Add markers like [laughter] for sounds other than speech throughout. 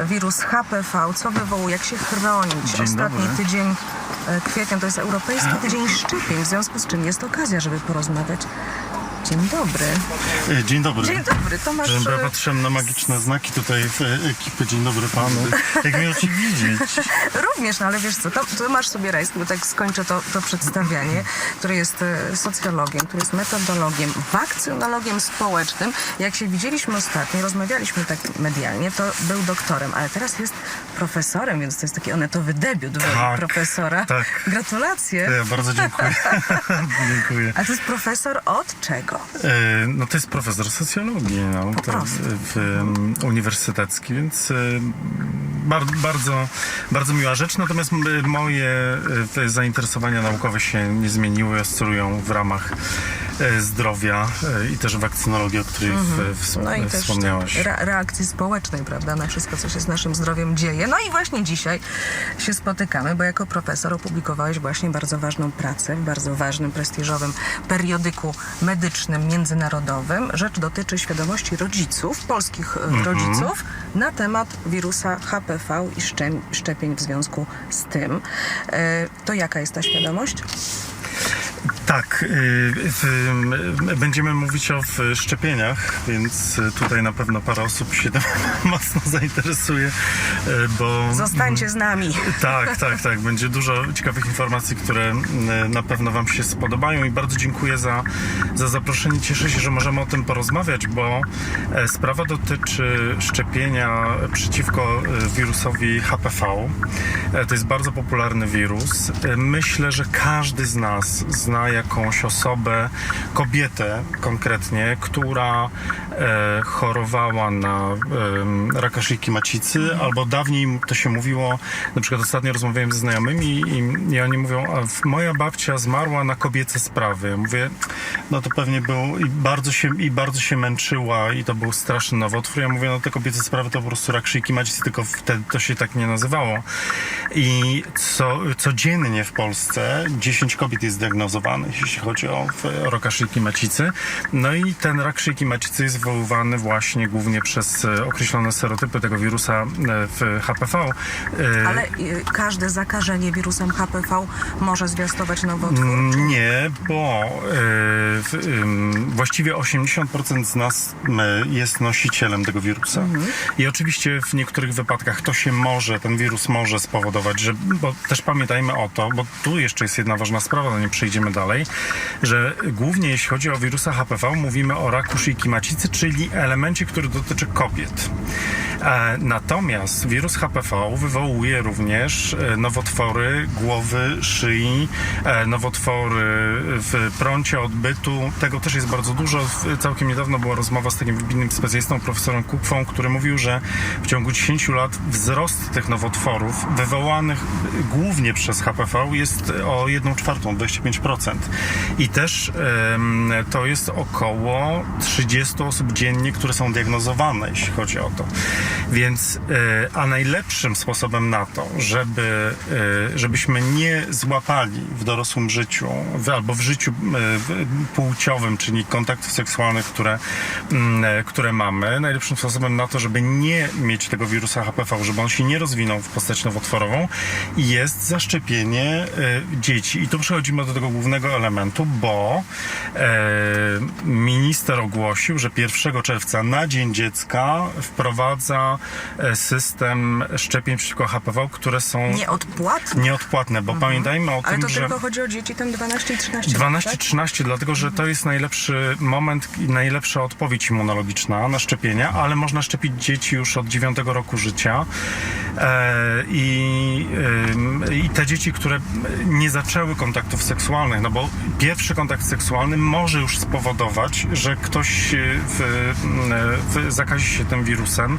wirus HPV, co wywołuje, jak się chronić. Dzień Ostatni dobry. tydzień e, kwietnia to jest Europejski Tydzień Szczepień, w związku z czym jest okazja, żeby porozmawiać. Dzień dobry. E, Dzień dobry. Dzień dobry, Tomasz. Że Ja e, patrzyłem na magiczne znaki tutaj w e, ekipy. Dzień dobry panu. Jak miał ci widzieć? [laughs] Również, no ale wiesz co, to, Tomasz Sobierajski, bo tak skończę to, to przedstawianie, który jest socjologiem, który jest metodologiem, wakcynologiem społecznym. Jak się widzieliśmy ostatnio, rozmawialiśmy tak medialnie, to był doktorem, ale teraz jest profesorem, więc to jest taki onetowy debiut w Tak, profesora. tak. Gratulacje. Ja bardzo dziękuję. [laughs] dziękuję. A to jest profesor od czego? E, No to jest profesor socjologii, no, prostu. w, um, uniwersytecki, więc e, bar, bardzo, bardzo miła rzecz. Natomiast moje e, zainteresowania naukowe się nie zmieniły, oscylują w ramach e, zdrowia e, i też wakcynologii, o której w, w, No i też wspomniałaś. re- reakcji społecznej, prawda, na wszystko, co się z naszym zdrowiem dzieje. No i właśnie dzisiaj się spotykamy, bo jako profesor opublikowałeś właśnie bardzo ważną pracę w bardzo ważnym, prestiżowym periodyku medycznym, międzynarodowym. Rzecz dotyczy świadomości rodziców, polskich e, rodziców, na temat wirusa HPV i szczepień w związku z tym. E, To jaka jest ta świadomość? Tak, y, będziemy mówić o szczepieniach, więc y, tutaj na pewno parę osób się tym [laughs] mocno zainteresuje, y, bo... Zostańcie z nami. Tak, tak, [laughs] tak. Będzie dużo ciekawych informacji, które na pewno Wam się spodobają i bardzo dziękuję za, za zaproszenie. Cieszę się, że możemy o tym porozmawiać, bo e, sprawa dotyczy szczepienia przeciwko e, wirusowi HPV. E, To jest bardzo popularny wirus. Myślę, że każdy z nas zna jakąś osobę, kobietę konkretnie, która e, chorowała na em, raka szyjki macicy, albo dawniej to się mówiło, na przykład ostatnio rozmawiałem ze znajomymi i, i oni mówią, a moja babcia zmarła na kobiece sprawy. Ja Mówię, no to pewnie był i bardzo się, i bardzo się męczyła i to był straszny nowotwór. Ja mówię, no te kobiece sprawy to po prostu rak szyjki macicy, tylko wtedy to się tak nie nazywało. I co, codziennie w Polsce 10 kobiet jest diagnozowanych, jeśli chodzi o raka szyjki macicy. No i ten rak szyjki macicy jest wywoływany właśnie głównie przez e, określone serotypy tego wirusa e, w HPV. E, Ale każde zakażenie wirusem HPV może zwiastować nowotwór? Mm, Nie, bo właściwie 80% z nas jest nosicielem tego wirusa. I oczywiście w niektórych wypadkach to się może, ten wirus może spowodować, że, bo też pamiętajmy o to, bo tu jeszcze jest jedna ważna sprawa, zanim przejdziemy dalej, że głównie jeśli chodzi o wirusa HPV, mówimy o raku szyjki macicy, czyli elemencie, który dotyczy kobiet. E, Natomiast wirus HPV wywołuje również e, nowotwory głowy, szyi, e, nowotwory w prącie odbytu. Tego też jest bardzo dużo. Całkiem niedawno była rozmowa z takim wybitnym specjalistą, profesorem Kukwą, który mówił, że w ciągu 10 lat wzrost tych nowotworów wywołanych głównie przez HPV jest o 1 czwartą, 25%. I też em, to jest około 30 osób dziennie, które są diagnozowane, jeśli chodzi o to. Więc, e, a najlepszym sposobem na to, żeby, e, żebyśmy nie złapali w dorosłym życiu albo w życiu e, płciowym, czyli kontaktów seksualnych, które, mm, które mamy, najlepszym sposobem na to, żeby nie mieć tego wirusa HPV, żeby on się nie rozwinął w postać nowotworową, jest zaszczepienie dzieci. I tu przechodzimy do tego głównego elementu, bo minister ogłosił, że 1 czerwca na Dzień Dziecka wprowadza e, system szczepień przeciwko HPV, które są Nieodpłatnie? nieodpłatne, bo pamiętajmy o Mhm. Ale tym, to że... tylko chodzi o dzieci tam 12 i 13 lat, 12-13, dlatego że to jest najlepszy moment i najlepsza odpowiedź immunologiczna na szczepienia, ale można szczepić dzieci już od 9 roku życia. E, i, I te dzieci, które nie zaczęły kontaktów seksualnych, no bo pierwszy kontakt seksualny może już spowodować, że ktoś w, w, zakazi się tym wirusem,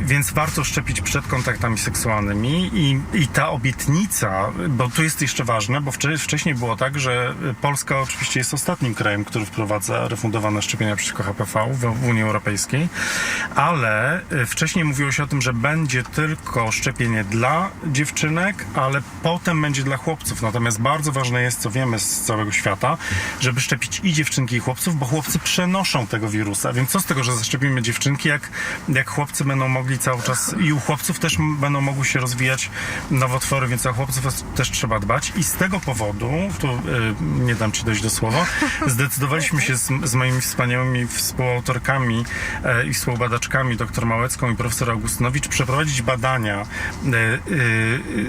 więc warto szczepić przed kontaktami seksualnymi i, i ta obietnica, bo tu jest jeszcze ważne, bo wcze- wcześniej było tak, że Polska oczywiście jest ostatnim krajem, który wprowadza refundowane szczepienia przeciwko HPV w, w Unii Europejskiej, ale e, wcześniej mówiło się o tym, że będzie tylko szczepienie dla dziewczynek, ale potem będzie dla chłopców. Natomiast bardzo ważne jest, co wiemy z całego świata, żeby szczepić i dziewczynki, i chłopców, bo chłopcy przenoszą tego wirusa. Więc co z tego, że zaszczepimy dziewczynki, jak, jak chłopcy będą mogli cały czas i u chłopców też będą mogły się rozwijać nowotwory, więc o chłopców też- trzeba dbać. I z tego powodu, tu y, nie dam ci dojść do słowa, [laughs] zdecydowaliśmy się z, z moimi wspaniałymi współautorkami e, i współbadaczkami, dr Małecką i profesor Augustynowicz, przeprowadzić badania e,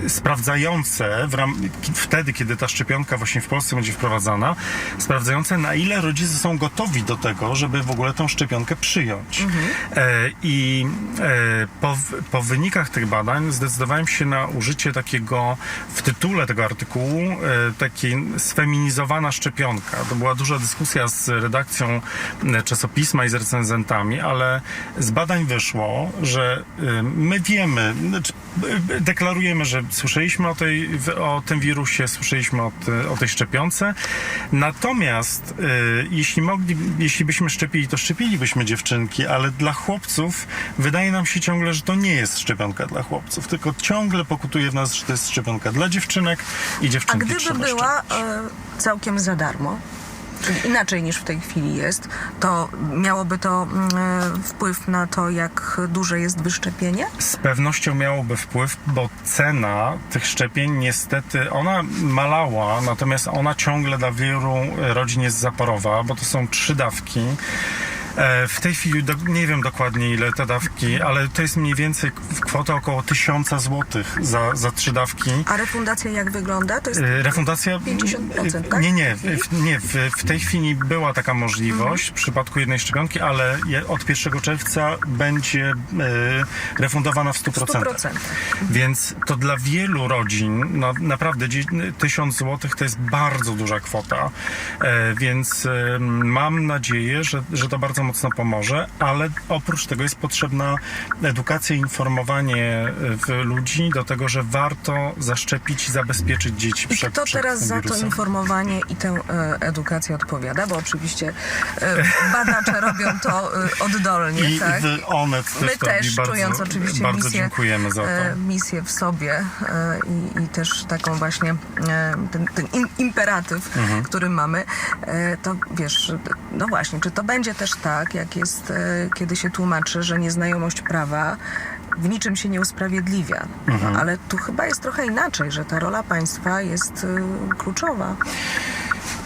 e, sprawdzające w ram, wtedy, kiedy ta szczepionka właśnie w Polsce będzie wprowadzana, sprawdzające na ile rodzice są gotowi do tego, żeby w ogóle tą szczepionkę przyjąć. E, I po, po wynikach tych badań zdecydowałem się na użycie takiego w tytule tego artykułu e, takiej sfeminizowana szczepionka. To była duża dyskusja z redakcją e, czasopisma i z recenzentami, ale z badań wyszło, że e, my wiemy, znaczy, e, deklarujemy, że słyszeliśmy o, tej, o tym wirusie, słyszeliśmy o, te, o tej szczepionce, natomiast e, jeśli, mogli, jeśli byśmy szczepili, to szczepilibyśmy dziewczynki, ale dla chłopców wydaje nam się ciągle, że to nie jest szczepionka dla chłopców, tylko ciągle pokutuje w nas, że to jest szczepionka dla dziewczynek i A dziewczynki gdyby trzeba była e, całkiem za darmo, czyli inaczej niż w tej chwili jest, to miałoby to e, wpływ na to, jak duże jest wyszczepienie? Z pewnością miałoby wpływ, bo cena tych szczepień niestety, ona malała, natomiast ona ciągle dla wielu rodzin jest zaporowa, bo to są trzy dawki. E, W tej chwili nie wiem dokładnie ile te dawki, ale to jest mniej więcej kwota około 1000 zł za, za trzy dawki. A refundacja jak wygląda? To jest E, Refundacja. 50%, tak? Nie, nie. W tej W, nie w, w tej chwili była taka możliwość w przypadku jednej szczepionki, ale od 1 czerwca będzie e, refundowana w 100%. 100%. Więc to dla wielu rodzin naprawdę dzie- 1000 zł to jest bardzo duża kwota. Więc mam nadzieję, że, że to bardzo mocno pomoże, ale oprócz tego jest potrzebna edukacja i informowanie e, w ludzi do tego, że warto zaszczepić i zabezpieczyć dzieci I przed, kto przed teraz za to informowanie i tę e, edukację odpowiada? Bo oczywiście e, badacze [laughs] robią to oddolnie, I tak? też My też, bardzo, czując oczywiście bardzo misję, dziękujemy za to. misję w sobie i, i też taką właśnie ten, ten im, imperatyw, Mhm. który mamy, to wiesz, no właśnie, czy to będzie też tak, jak jest, e, kiedy się tłumaczy, że nieznajomość prawa w niczym się nie usprawiedliwia. Mhm. Ale tu chyba jest trochę inaczej, że ta rola państwa jest e, kluczowa.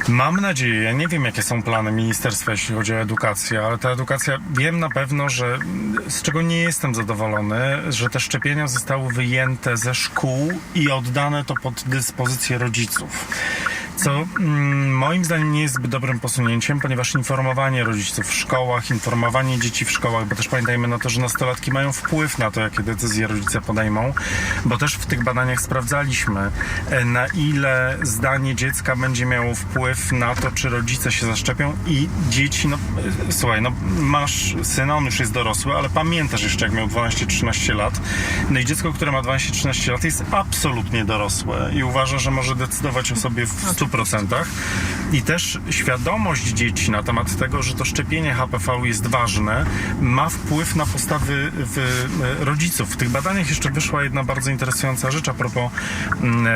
Mam nadzieję, ja nie wiem jakie są plany ministerstwa, jeśli chodzi o edukację, ale ta edukacja, wiem na pewno, że z czego nie jestem zadowolony, że te szczepienia zostały wyjęte ze szkół i oddane to pod dyspozycję rodziców. Co mm, moim zdaniem nie jest zbyt dobrym posunięciem, ponieważ informowanie rodziców w szkołach, informowanie dzieci w szkołach, bo też pamiętajmy na to, że nastolatki mają wpływ na to, jakie decyzje rodzice podejmą, bo też w tych badaniach sprawdzaliśmy, e, na ile zdanie dziecka będzie miało wpływ na to, czy rodzice się zaszczepią i dzieci, no e, słuchaj, no masz syna, on już jest dorosły, ale pamiętasz jeszcze, jak miał 12-13 lat, no i dziecko, które ma 12-13 lat jest absolutnie dorosłe i uważa, że może decydować o sobie w 100%. 100%. I też świadomość dzieci na temat tego, że to szczepienie HPV jest ważne, ma wpływ na postawy e, rodziców. W tych badaniach jeszcze wyszła jedna bardzo interesująca rzecz a propos mm, e, e,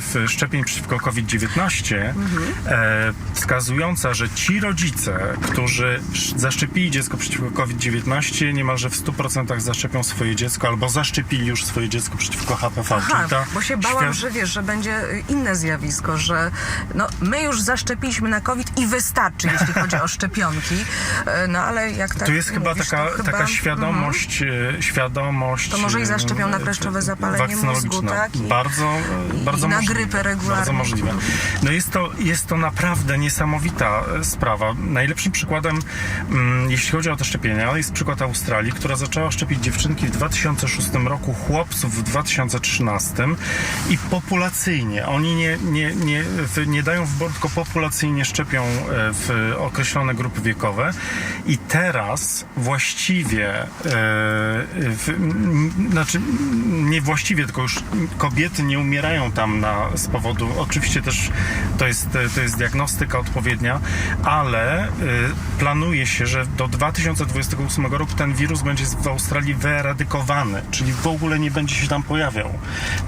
w szczepień przeciwko COVID-19, e, wskazująca, że ci rodzice, którzy sz- zaszczepili dziecko przeciwko COVID-19, niemalże w 100% zaszczepią swoje dziecko albo zaszczepili już swoje dziecko przeciwko HPV. Aha, bo się bałam, że wiesz, że będzie inne zjawisko, że no, my już zaszczepiliśmy na COVID i wystarczy, jeśli chodzi o szczepionki. E, No ale jak tak Tu jest chyba mówisz, taka, to chyba, taka świadomość, e, świadomość. To może i e, zaszczepią na kleszczowe zapalenie mózgu, tak? I- bardzo, e, i bardzo na możliwe. grypę regularnie. Bardzo możliwe. No jest to, jest to naprawdę niesamowita sprawa. Najlepszym przykładem, mm, jeśli chodzi o te szczepienia, jest przykład Australii, która zaczęła szczepić dziewczynki w 2006 roku, chłopców w 2013 i populacyjnie. Oni nie, nie, nie, w- nie dają wyboru, tylko populacyjnie szczepią e, w określone grupy wiekowe i teraz właściwie, e, w, m, znaczy nie właściwie, tylko już kobiety nie umierają tam na, z powodu, oczywiście też to jest, to jest diagnostyka odpowiednia, ale e, planuje się, że do 2028 roku ten wirus będzie w Australii wyeradykowany, czyli w ogóle nie będzie się tam pojawiał.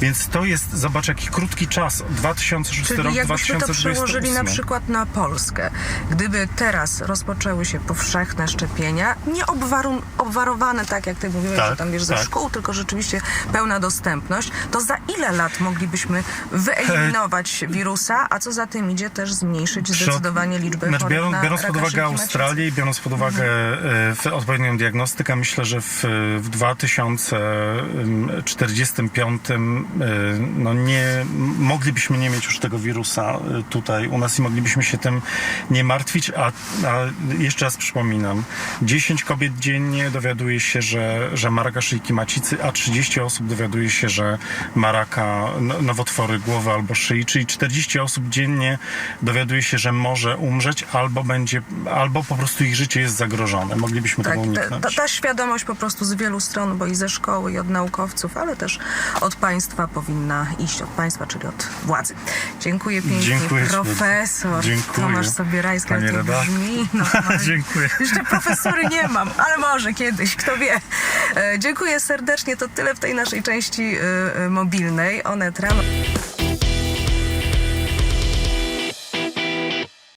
Więc to jest, zobacz jaki krótki czas, 2006 Czyli rok, jakbyśmy to 2028. na przykład na Polskę. Gdyby teraz rozpoczęły się powszechne szczepienia, nie obwarun- obwarowane tak, jak ty mówiłeś, Tak, że tam wiesz, ze tak. szkół, tylko rzeczywiście pełna dostępność, to za ile lat moglibyśmy wyeliminować wirusa, a co za tym idzie też zmniejszyć zdecydowanie liczbę znaczy, chorych biorąc, biorąc pod uwagę. Australię i biorąc pod uwagę e, w odpowiednią diagnostykę, myślę, że w, w 2045 e, no nie, moglibyśmy nie mieć już tego wirusa e, tutaj u nas i moglibyśmy się tym nie martwić, a, a jeszcze raz przypominam, 10 kobiet dziennie dowiaduje się, że, że ma raka szyjki macicy, a 30 osób dowiaduje się, że ma raka no- nowotwory głowy albo szyi, czyli 40 osób dziennie dowiaduje się, że może umrzeć albo będzie, albo po prostu ich życie jest zagrożone. Moglibyśmy Tak, tego ta, uniknąć. ta, ta świadomość po prostu z wielu stron, bo i ze szkoły, i od naukowców, ale też od państwa powinna iść, od państwa, czyli od władzy. Dziękuję pięknie. Dziękuję Profesor Dziękuję. Tomasz Sobierajski, Panie jak to brzmi. [laughs] No, Dziękuję. Jeszcze profesury nie mam, ale może kiedyś, kto wie. E, dziękuję serdecznie, to tyle w tej naszej części e, e, mobilnej. One tram.